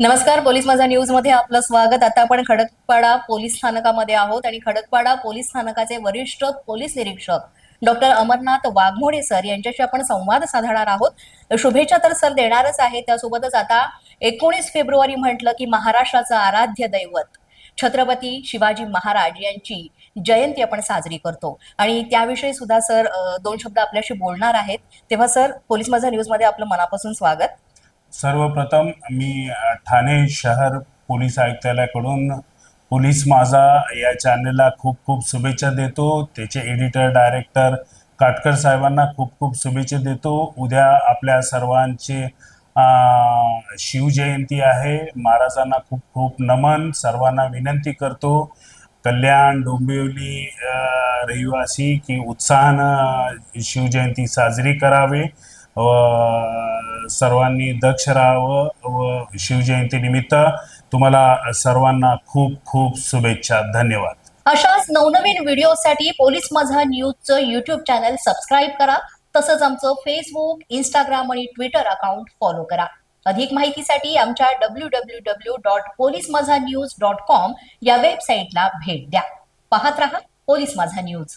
नमस्कार पोलीस माझा न्यूजमध्ये आपलं स्वागत. आता आपण खडकपाडा पोलीस स्थानकामध्ये आहोत आणि खडकपाडा पोलीस स्थानकाचे वरिष्ठ पोलीस निरीक्षक डॉक्टर अमरनाथ वाघमोडे सर यांच्याशी आपण संवाद साधणार आहोत. शुभेच्छा तर सर देणारच आहे. त्यासोबतच आता एकोणीस फेब्रुवारी म्हटलं की महाराष्ट्राचं आराध्य दैवत छत्रपती शिवाजी महाराज यांची जयंती आपण साजरी करतो. आणि त्याविषयी सुद्धा सर दोन शब्द आपल्याशी बोलणार आहेत. तेव्हा सर पोलीस माझा न्यूजमध्ये आपलं मनापासून स्वागत. सर्वप्रथम मी ठाणे शहर पोलीस आयुक्तालयाकडून पोलीस माझा या चॅनलला खूप खूप शुभेच्छा देतो. त्याचे एडिटर डायरेक्टर काटकर साहेबांना खूप खूप शुभेच्छा देतो. उद्या आपल्या सर्वांचे शिवजयंती आहे. महाराजांना खूप खूप नमन. सर्वांना विनंती करतो. कल्याण डोंबिवली रहिवासी की उत्साहानं शिवजयंती साजरी करावी. सर्वांनी दक्ष राहावं व शिवजयंतीनिमित्त तुम्हाला सर्वांना खूप खूप शुभेच्छा. धन्यवाद. अशाच नवनवीन व्हिडिओसाठी पोलीस माझा न्यूजचं युट्यूब चॅनल सबस्क्राईब करा. तसंच आमचं फेसबुक इंस्टाग्राम आणि ट्विटर अकाउंट फॉलो करा. अधिक माहितीसाठी आमच्या W W W dot police Majha news dot com या वेबसाईटला भेट द्या. पाहत रहा पोलीस माझा न्यूज.